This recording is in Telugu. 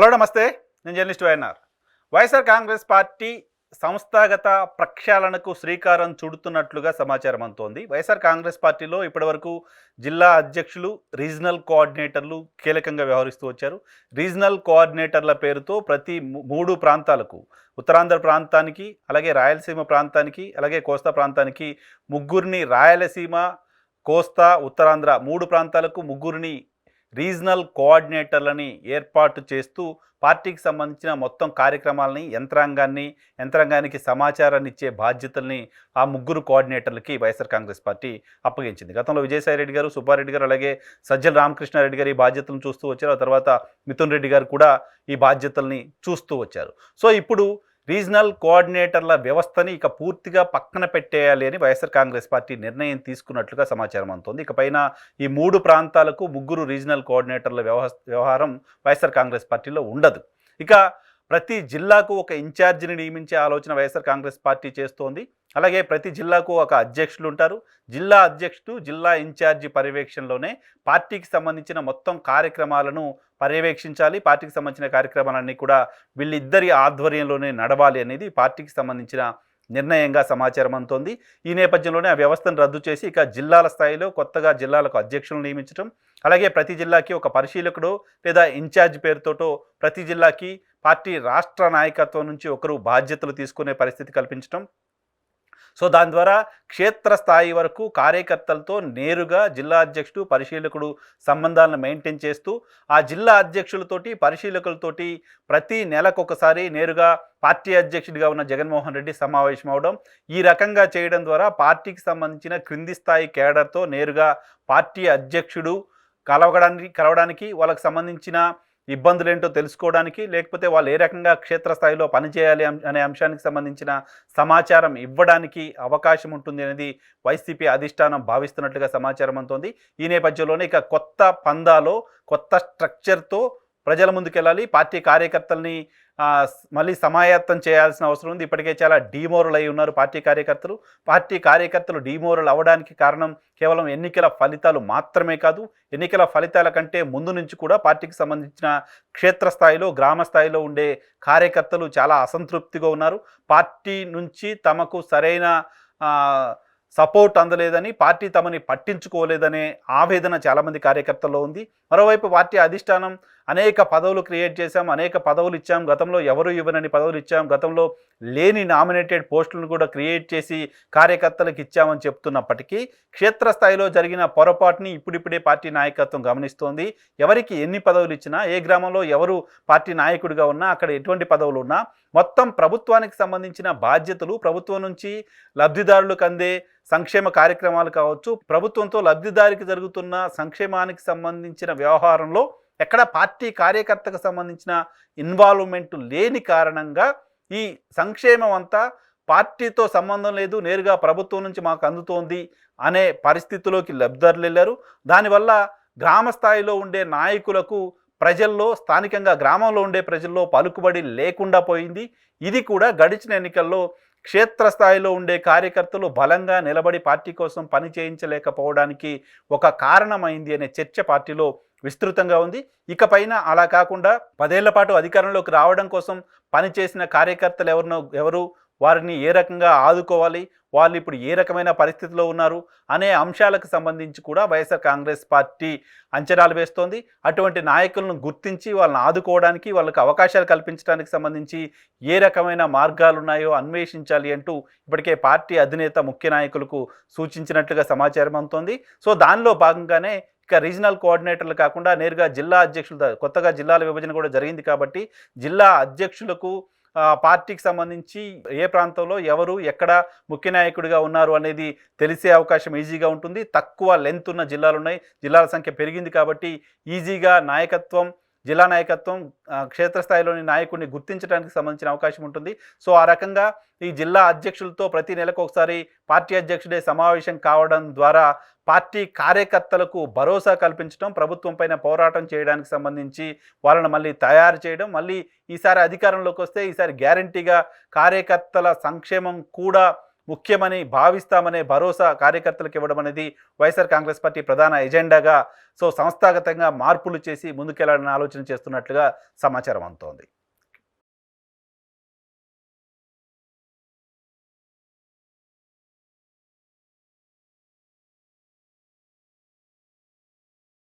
హలో నమస్తే. నేను journalist YNR. YSR Congress party సంస్థాగత ప్రక్షాళనకు శ్రీకారం చుడుతున్నట్లుగా సమాచారం అందుతోంది. వైఎస్ఆర్ కాంగ్రెస్ పార్టీలో ఇప్పటివరకు జిల్లా అధ్యక్షులు రీజనల్ కోఆర్డినేటర్లు కీలకంగా వ్యవహరిస్తూ వచ్చారు. రీజనల్ కోఆర్డినేటర్ల పేరుతో ప్రతి మూడు ప్రాంతాలకు ఉత్తరాంధ్ర ప్రాంతానికి అలాగే రాయలసీమ ప్రాంతానికి అలాగే కోస్తా ప్రాంతానికి ముగ్గురిని రాయలసీమ కోస్తా ఉత్తరాంధ్ర మూడు ప్రాంతాలకు ముగ్గురిని రీజనల్ కోఆర్డినేటర్లని ఏర్పాటు చేస్తూ పార్టీకి సంబంధించిన మొత్తం కార్యక్రమాలని యంత్రాంగాన్ని యంత్రాంగానికి సమాచారాన్ని ఇచ్చే బాధ్యతల్ని ఆ ముగ్గురు కోఆర్డినేటర్లకి వైఎస్ఆర్ కాంగ్రెస్ పార్టీ అప్పగించింది. గతంలో విజయసాయి రెడ్డి గారు సుబ్బారెడ్డి గారు అలాగే సజ్జల రామకృష్ణారెడ్డి గారు ఈ బాధ్యతలను చూస్తూ వచ్చారు. ఆ తర్వాత మిథున్ రెడ్డి గారు కూడా ఈ బాధ్యతల్ని చూస్తూ వచ్చారు. సో ఇప్పుడు రీజనల్ కోఆర్డినేటర్ల వ్యవస్థని ఇక పూర్తిగా పక్కన పెట్టేయాలి అని వైఎస్ఆర్ కాంగ్రెస్ పార్టీ నిర్ణయం తీసుకున్నట్లుగా సమాచారం అందుతోంది. ఇకపైన ఈ మూడు ప్రాంతాలకు ముగ్గురు రీజనల్ కోఆర్డినేటర్ల వ్యవహారం వైఎస్ఆర్ కాంగ్రెస్ పార్టీలో ఉండదు. ఇక ప్రతి జిల్లాకు ఒక ఇన్ఛార్జిని నియమించే ఆలోచన వైఎస్ఆర్ కాంగ్రెస్ పార్టీ చేస్తోంది. అలాగే ప్రతి జిల్లాకు ఒక అధ్యక్షులు ఉంటారు. జిల్లా అధ్యక్షుడు జిల్లా ఇన్ఛార్జి పర్యవేక్షణలోనే పార్టీకి సంబంధించిన మొత్తం కార్యక్రమాలను పర్యవేక్షించాలి. పార్టీకి సంబంధించిన కార్యక్రమాలన్నీ కూడా వీళ్ళిద్దరి ఆధ్వర్యంలోనే నడవాలి అనేది పార్టీకి సంబంధించిన నిర్ణయంగా సమాచారం అందుతోంది. ఈ నేపథ్యంలోనే ఆ వ్యవస్థను రద్దు చేసి ఇక జిల్లాల స్థాయిలో కొత్తగా జిల్లాలకు అధ్యక్షులను నియమించడం అలాగే ప్రతి జిల్లాకి ఒక పరిశీలకుడు లేదా ఇన్ఛార్జ్ పేరుతోటో ప్రతి జిల్లాకి పార్టీ రాష్ట్ర నాయకత్వం నుంచి ఒకరు బాధ్యతలు తీసుకునే పరిస్థితి కల్పించడం సో దాని ద్వారా క్షేత్రస్థాయి వరకు కార్యకర్తలతో నేరుగా జిల్లా అధ్యక్షుడు పరిశీలకుడు సంబంధాలను మెయింటైన్ చేస్తూ ఆ జిల్లా అధ్యక్షులతోటి పరిశీలకులతోటి ప్రతి నెలకొకసారి నేరుగా పార్టీ అధ్యక్షుడిగా ఉన్న జగన్మోహన్ రెడ్డి సమావేశం అవడం ఈ రకంగా చేయడం ద్వారా పార్టీకి సంబంధించిన క్రింది స్థాయి కేడర్తో నేరుగా పార్టీ అధ్యక్షుడు కలవడానికి కలవడానికి వాళ్ళకి సంబంధించిన ఇబ్బందులు ఏంటో తెలుసుకోవడానికి లేకపోతే వాళ్ళు ఏ రకంగా క్షేత్రస్థాయిలో పనిచేయాలి అనే అంశానికి సంబంధించిన సమాచారం ఇవ్వడానికి అవకాశం ఉంటుంది అనేది వైసీపీ అధిష్టానం భావిస్తున్నట్లుగా సమాచారం అందుతోంది. ఈ నేపథ్యంలోనే ఇక కొత్త పందాలో కొత్త స్ట్రక్చర్తో ప్రజల ముందుకెళ్ళాలి పార్టీ కార్యకర్తల్ని మళ్ళీ సమాయత్తం చేయాల్సిన అవసరం ఉంది. ఇప్పటికే చాలా డీమోరల్ అయి ఉన్నారు పార్టీ కార్యకర్తలు. పార్టీ కార్యకర్తలు డీమోరల్ అవ్వడానికి కారణం కేవలం ఎన్నికల ఫలితాలు మాత్రమే కాదు ఎన్నికల ఫలితాల కంటే ముందు నుంచి కూడా పార్టీకి సంబంధించిన క్షేత్రస్థాయిలో గ్రామ స్థాయిలో ఉండే కార్యకర్తలు చాలా అసంతృప్తిగా ఉన్నారు. పార్టీ నుంచి తమకు సరైన సపోర్ట్ అందలేదని పార్టీ తమని పట్టించుకోలేదనే ఆవేదన చాలామంది కార్యకర్తల్లో ఉంది. మరోవైపు పార్టీ అధిష్టానం అనేక పదవులు క్రియేట్ చేశాం అనేక పదవులు ఇచ్చాం. గతంలో ఎవరు ఇవ్వనని పదవులు ఇచ్చాం. గతంలో లేని నామినేటెడ్ పోస్టులను కూడా క్రియేట్ చేసి కార్యకర్తలకు ఇచ్చామని చెప్తున్నప్పటికీ క్షేత్రస్థాయిలో జరిగిన పొరపాటుని ఇప్పుడిప్పుడే పార్టీ నాయకత్వం గమనిస్తోంది. ఎవరికి ఎన్ని పదవులు ఇచ్చినా ఏ గ్రామంలో ఎవరు పార్టీ నాయకుడిగా ఉన్నా అక్కడ ఎటువంటి పదవులు ఉన్నా మొత్తం ప్రభుత్వానికి సంబంధించిన బాధ్యతలు ప్రభుత్వం నుంచి లబ్ధిదారులకు అందే సంక్షేమ కార్యక్రమాలు కావచ్చు ప్రభుత్వంతో లబ్ధిదారికి జరుగుతున్న సంక్షేమానికి సంబంధించిన వ్యవహారంలో ఎక్కడ పార్టీ కార్యకర్తకు సంబంధించిన ఇన్వాల్వ్మెంట్ లేని కారణంగా ఈ సంక్షేమం అంతా పార్టీతో సంబంధం లేదు నేరుగా ప్రభుత్వం నుంచి మాకు అందుతోంది అనే పరిస్థితిలోకి లబ్ధిదారులు వెళ్ళారు. దానివల్ల గ్రామ స్థాయిలో ఉండే నాయకులకు ప్రజల్లో స్థానికంగా గ్రామంలో ఉండే ప్రజల్లో పలుకుబడి లేకుండా పోయింది. ఇది కూడా గడిచిన ఎన్నికల్లో క్షేత్రస్థాయిలో ఉండే కార్యకర్తలు బలంగా నిలబడి పార్టీ కోసం పని చేయించలేకపోవడానికి ఒక కారణమైంది అనే చర్చ పార్టీలో విస్తృతంగా ఉంది. ఇకపైన అలా కాకుండా పదేళ్ళ పాటు అధికారంలోకి రావడం కోసం పనిచేసిన కార్యకర్తలు ఎవరినో ఎవరు వారిని ఏ రకంగా ఆదుకోవాలి వాళ్ళు ఇప్పుడు ఏ రకమైన పరిస్థితిలో ఉన్నారు అనే అంశాలకు సంబంధించి కూడా వైఎస్ఆర్ కాంగ్రెస్ పార్టీ అంచనాలు వేస్తోంది. అటువంటి నాయకులను గుర్తించి వాళ్ళని ఆదుకోవడానికి వాళ్ళకి అవకాశాలు కల్పించడానికి సంబంధించి ఏ రకమైన మార్గాలు ఉన్నాయో అన్వేషించాలి అంటూ ఇప్పటికే పార్టీ అధినేత ముఖ్య నాయకులకు సూచించినట్లుగా సమాచారం అందుతోంది. సో దానిలో భాగంగానే ఇక రీజనల్ కోఆర్డినేటర్లు కాకుండా నేరుగా జిల్లా అధ్యక్షులు కొత్తగా జిల్లాల విభజన కూడా జరిగింది కాబట్టి జిల్లా అధ్యక్షులకు పార్టీకి సంబంధించి ఏ ప్రాంతంలో ఎవరు ఎక్కడ ముఖ్య నాయకుడిగా ఉన్నారు అనేది తెలిసే అవకాశం ఈజీగా ఉంటుంది. తక్కువ లెంత్ ఉన్న జిల్లాలు ఉన్నాయి. జిల్లాల సంఖ్య పెరిగింది కాబట్టి ఈజీగా నాయకత్వం జిల్లా నాయకత్వం క్షేత్రస్థాయిలోని నాయకుడిని గుర్తించడానికి సంబంధించిన అవకాశం ఉంటుంది. సో ఆ రకంగా ఈ జిల్లా అధ్యక్షులతో ప్రతి నెలకు ఒకసారి పార్టీ అధ్యక్షుడే సమావేశం కావడం ద్వారా పార్టీ కార్యకర్తలకు భరోసా కల్పించడం ప్రభుత్వం పైన పోరాటం చేయడానికి సంబంధించి వాళ్ళని మళ్ళీ తయారు చేయడం మళ్ళీ ఈసారి అధికారంలోకి వస్తే ఈసారి గ్యారంటీగా కార్యకర్తల సంక్షేమం కూడా ముఖ్యమని భావిస్తామనే భరోసా కార్యకర్తలకు ఇవ్వడం అనేది వైఎస్ఆర్ కాంగ్రెస్ పార్టీ ప్రధాన ఎజెండాగా సో సంస్థాగతంగా మార్పులు చేసి ముందుకెళ్ళాలని ఆలోచన చేస్తున్నట్లుగా సమాచారం అందుతోంది.